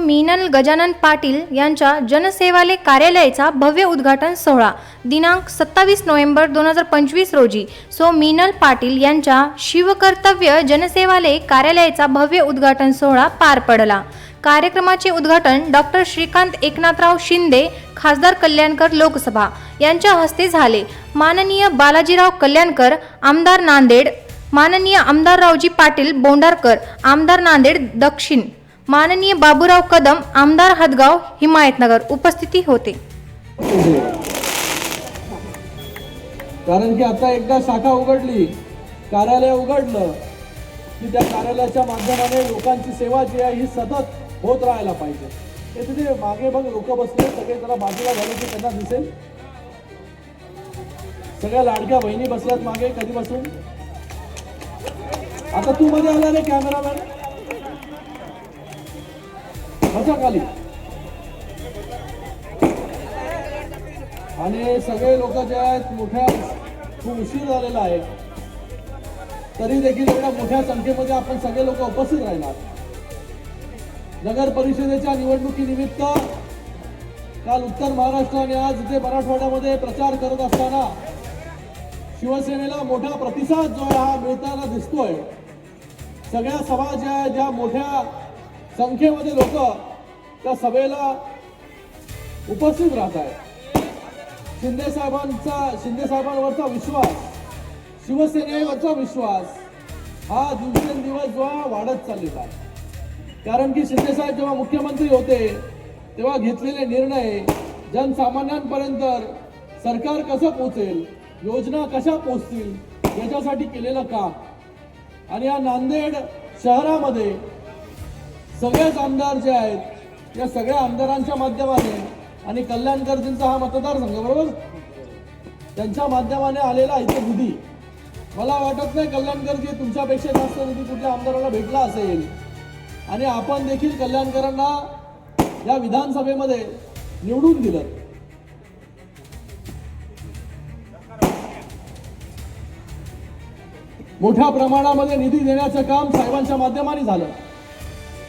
मीनल गजानन पाटील यांच्या जनसेवाले कार्यालयाचा भव्य उद्घाटन सोहळा दिनांक सत्तावीस नोव्हेंबर दोन हजार पंचवीस रोजी. सो मीनल पाटील यांच्या शिवकर्तव्य जनसेवाले कार्यालयाचा भव्य उद्घाटन सोहळा पार पडला. कार्यक्रमाचे उद्घाटन डॉक्टर श्रीकांत एकनाथराव शिंदे खासदार कल्याणकर लोकसभा यांच्या हस्ते झाले. माननीय बालाजीराव कल्याणकर आमदार नांदेड माननीय आमदाररावजी पाटील बोंडारकर आमदार नांदेड दक्षिण. माननीय बाबूराव कदम आमदार हदगाव हिमायतनगर उपस्थिती होते. कारण की आता एकदा शाखा उघडली कार्यालय उघडलं की त्या कार्यालयाच्या माध्यमाने लोकांची सेवा जी आहे ही सतत होत राहायला पाहिजे. ते तिथे मागे बघ लोक बसले सगळे जरा बाजूला झाले की त्यांना दिसेल. सगळ्या लाडक्या बहिणी बसल्यात मागे कधीपासून? बसून आता तू मध्ये आला रे कॅमेरामॅन खाली आणि सगळे लोक जे आहेत मोठ्या खूप उशीर झालेला आहे. तरी देखील एवढ्या मोठ्या संख्येमध्ये आपण सगळे लोक उपस्थित राहणार. नगर परिषदेच्या निवडणुकीनिमित्त काल उत्तर महाराष्ट्र आणि आज इथे मराठवाड्यामध्ये प्रचार करत असताना शिवसेनेला मोठा प्रतिसाद जो आहे हा मिळताना दिसतोय. सगळ्या सभा ज्या आहेत ज्या मोठ्या संख्येमध्ये लोक त्या सभेला उपस्थित राहत आहेत. शिंदे साहेबांचा शिंदे साहेबांवरचा विश्वास शिवसेनेवरचा विश्वास हा दिवसेंदिवस जो वाढत चाललेला आहे. कारण की शिंदे साहेब जेव्हा मुख्यमंत्री होते तेव्हा घेतलेले निर्णय जनसामान्यांपर्यंत सरकार कसं पोचेल योजना कशा पोचतील याच्यासाठी केलेलं काम. आणि या नांदेड शहरामध्ये सगळेच आमदार जे आहेत या सगळ्या आमदारांच्या माध्यमाने आणि कल्याणकरजींचा हा मतदारसंघ बरोबर? त्यांच्या माध्यमाने आलेला इथे निधी मला वाटत नाही कल्याणकरजी तुमच्यापेक्षा जास्त निधी कुठल्या आमदाराला भेटला असेल. आणि आपण देखील कल्याणकरांना या विधानसभेमध्ये निवडून दिलं. मोठ्या प्रमाणामध्ये निधी देण्याचं काम साहेबांच्या माध्यमाने झालं.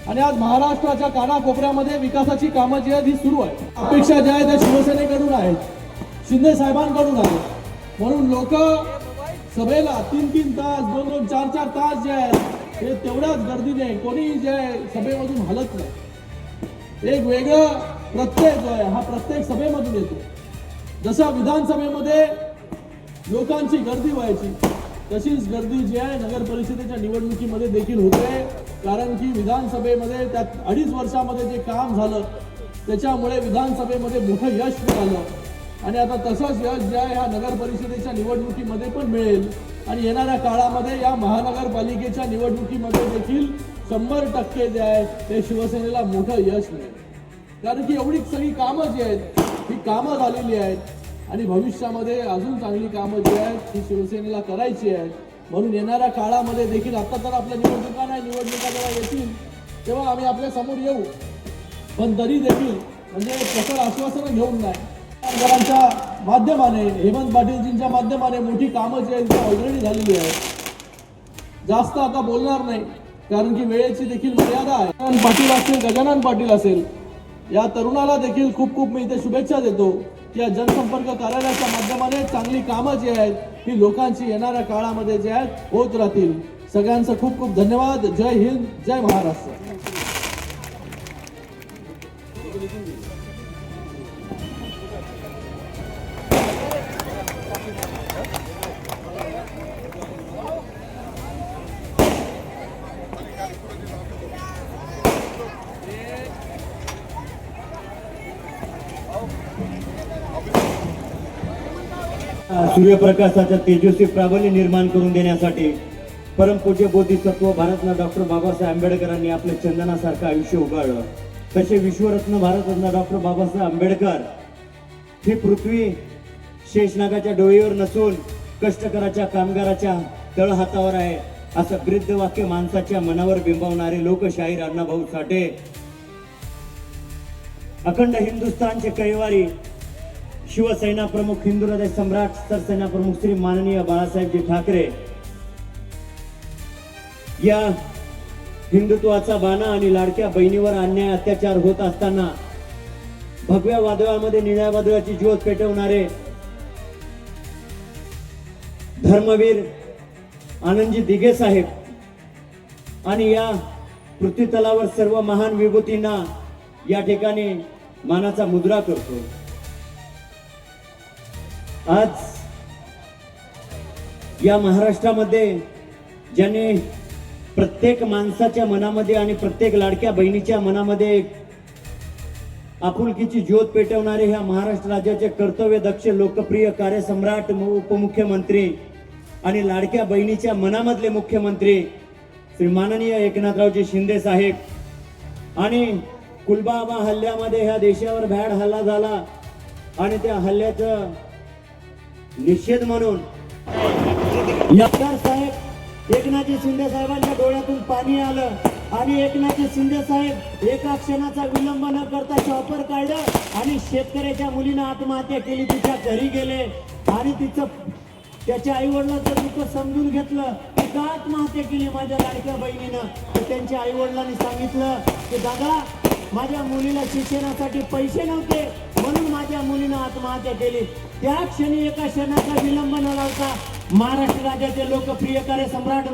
आणि आज महाराष्ट्राच्या कानाकोपऱ्यामध्ये विकासाची कामं जी आहेत ही सुरू आहे अपेक्षा ज्या आहेत त्या शिवसेनेकडून आहेत. शिंदे साहेबांकडून आहेत. म्हणून लोक सभेला तीन तीन तास दोन दोन चार चार तास जे आहेत हे तेवढ्याच गर्दीने कोणी जे आहे सभेमधून हलत नाही. एक वेगळं प्रत्यय जो आहे हा प्रत्येक सभेमधून येतो. जसा विधानसभेमध्ये लोकांची गर्दी व्हायची तशीच गर्दी जी आहे नगर परिषदेच्या निवडणुकीमध्ये देखील होते. कारण की विधानसभेमध्ये त्यात अडीच वर्षामध्ये जे काम झालं त्याच्यामुळे विधानसभेमध्ये मोठं यश मिळालं. आणि आता तसंच यश जे आहे ह्या नगर परिषदेच्या निवडणुकीमध्ये पण मिळेल. आणि येणाऱ्या काळामध्ये या महानगरपालिकेच्या निवडणुकीमध्ये देखील शंभर टक्के जे आहे ते शिवसेनेला मोठं यश मिळेल. कारण की एवढी सगळी कामं जी आहेत ही कामं झालेली आहेत. आणि भविष्यामध्ये अजून चांगली कामं जी आहेत ही शिवसेनेला करायची आहेत. म्हणून येणाऱ्या काळामध्ये देखील आता तर आपल्या निवडणुका नाही निवडणुका जेव्हा येतील तेव्हा आम्ही आपल्यासमोर येऊ. पण तरी देखील म्हणजे प्रखर आश्वासनं घेऊन नाही. आमदारांच्या माध्यमाने हेमंत पाटीलजींच्या माध्यमाने मोठी कामं जी आहेत ती ऑलरेडी झालेली आहेत. जास्त आता बोलणार नाही कारण की वेळेची देखील मर्यादा आहे. पाटील असेल गजानन पाटील असेल या तरुणाला देखील खूप खूप मी इथे शुभेच्छा देतो. या जनसंपर्क कार्यालयाच्या माध्यमाने चांगली कामं जी आहेत ही लोकांची येणाऱ्या काळामध्ये जे आहेत होत राहतील. सगळ्यांचं खूप खूप धन्यवाद. जय हिंद जय महाराष्ट्र. सूर्यप्रकाशाच्या तेजस्वी प्राबल्य निर्माण करून देण्यासाठी परमपूज्य बोधिसत्व भारतना डॉक्टर बाबासाहेब आंबेडकरांनी आपल्या चंदनासारखं आयुष्य उगाळलं. तसे विश्वरत्न भारतरत्न डॉक्टर बाबासाहेब आंबेडकर ही पृथ्वी शेषनागाच्या डोळीवर नसून कष्टकराच्या कामगाराच्या तळहातावर आहे असं वृद्ध वाक्य माणसाच्या मनावर बिंबवणारे लोकशाहीर अण्णाभाऊ साठे. अखंड हिंदुस्थानचे कैवारी शिवसेना प्रमुख हिंदू हृदय सम्राट सरसेना प्रमुख श्री माननीय बाळासाहेबजी ठाकरे या हिंदुत्वाचा बाणा आणि लाडक्या बहिणीवर अन्याय अत्याचार होत असताना भगव्या वादळामध्ये निळ्या वादळाची ज्योत पेटवणारे धर्मवीर आनंदजी दिघे साहेब आणि या पृथ्वीतलावर सर्व महान विभूतींना या ठिकाणी मानाचा मुद्रा करतो. आज या महाराष्ट्रामध्ये ज्याने प्रत्येक माणसाच्या मनामध्ये आणि प्रत्येक लाडक्या बहिणीच्या मनामध्ये आपुलकीची ज्योत पेटवणारे ह्या महाराष्ट्र राज्याचे कर्तव्य दक्ष लोकप्रिय कार्यसम्राट उपमुख्यमंत्री आणि लाडक्या बहिणीच्या मनामधले मुख्यमंत्री श्री माननीय एकनाथरावजी शिंदे साहेब. आणि कुलबाबा हल्ल्यामध्ये ह्या देशावर भॅड हल्ला झाला आणि त्या हल्ल्याचं निषेध म्हणून. साहेब एकनाथजी शिंदे साहेबांच्या डोळ्यातून पाणी आलं आणि एकनाथजी शिंदे साहेब एका क्षणाचा विलंब न करता शॉपर काढलं आणि शेतकऱ्याच्या मुलीनं आत्महत्या केली तिच्या घरी गेले आणि तिचं त्याच्या आई वडिलांचं दुःख समजून घेतलं की का आत्महत्या केली माझ्या लाडक्या बहिणीनं? तर त्यांच्या आई वडिलांनी सांगितलं की दादा माझ्या मुलीला शिक्षणासाठी पैसे नव्हते म्हणून आत्महत्या केली त्या क्षणी एका क्षणाचा विलंब न लावता महाराष्ट्र राज्याचे लोकप्रिय कार्य सम्राट